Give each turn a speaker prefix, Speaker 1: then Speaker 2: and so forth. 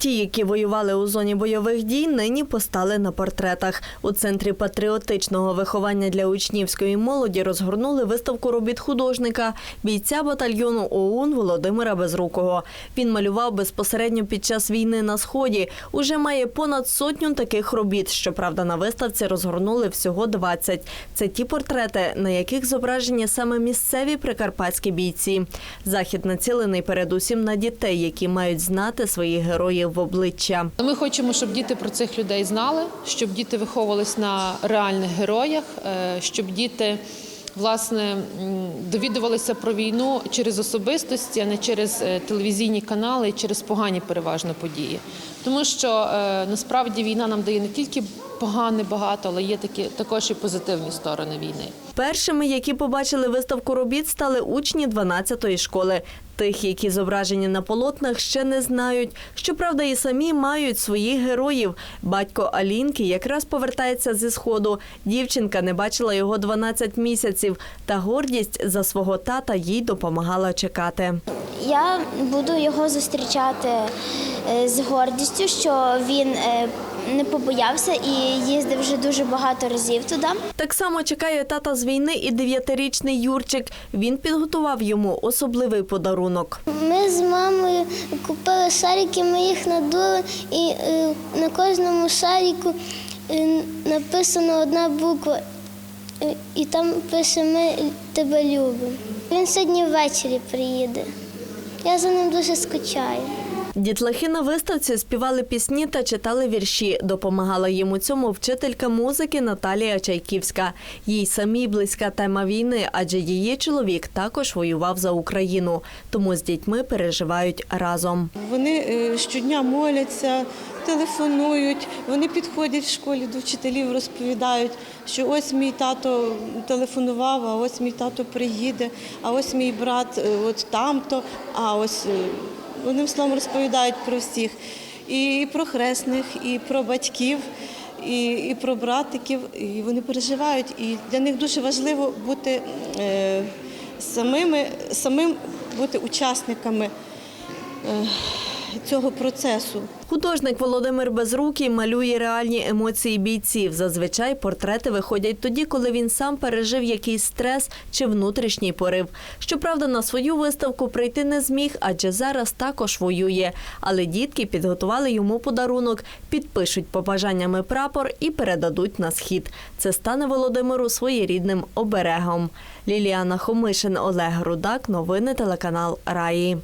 Speaker 1: Ті, які воювали у зоні бойових дій, нині постали на портретах. У центрі патріотичного виховання для учнівської молоді розгорнули виставку робіт художника, бійця батальйону ОУН Володимира Безрукого. Він малював безпосередньо під час війни на сході. Уже має понад сотню таких робіт. Щоправда, на виставці розгорнули всього 20. Це ті портрети, на яких зображені саме місцеві прикарпатські бійці. Захід націлений передусім на дітей, які мають знати своїх героїв в обличчя.
Speaker 2: Ми хочемо, щоб діти про цих людей знали, щоб діти виховувались на реальних героях, е, щоб діти власне довідувалися про війну через особистості, а не через е, телевізійні канали і через погані переважно події. Тому що е, насправді війна нам дає не тільки погане багато, але є такі також і позитивні сторони війни.
Speaker 1: Першими, які побачили виставку робіт, стали учні 12-ї школи. Тих, які зображені на полотнах, ще не знають. Щоправда, і самі мають своїх героїв. Батько Алінки якраз повертається зі сходу. Дівчинка не бачила його 12 місяців, та гордість за свого тата їй допомагала чекати.
Speaker 3: Я буду його зустрічати е, з гордістю, що він е, не побоявся і їздив вже дуже багато разів туди.
Speaker 1: Так само чекає тата з війни і дев'ятирічний Юрчик. Він підготував йому особливий подарунок.
Speaker 3: Ми з мамою купили шарики, ми їх надули, і е, на кожному шарику е, написано одна буква, е, і там пише Ми тебе любимо. Він сьогодні ввечері приїде. Я за ним дуже скучаю.
Speaker 1: Дітлахи на виставці співали пісні та читали вірші. Допомагала їм у цьому вчителька музики Наталія Чайківська. Їй самій близька тема війни, адже її чоловік також воював за Україну. Тому з дітьми переживають разом.
Speaker 4: Вони е, щодня моляться, телефонують. Вони підходять в школі до вчителів, розповідають, що ось мій тато телефонував, а ось мій тато приїде, а ось мій брат е, от там-то, а ось вони словом розповідають про всіх. І про хресних, і про батьків, і, і про братиків. І вони переживають. І для них дуже важливо бути е, самими, самим бути учасниками е, цього процесу.
Speaker 1: Художник Володимир Безрукий малює реальні емоції бійців. Зазвичай портрети виходять тоді, коли він сам пережив якийсь стрес чи внутрішній порив. Щоправда, на свою виставку прийти не зміг, адже зараз також воює. Але дітки підготували йому подарунок, підпишуть побажаннями прапор і передадуть на схід. Це стане Володимиру своєрідним оберегом. Ліліана Хомишин, Олег Рудак. Новини телеканал Раї.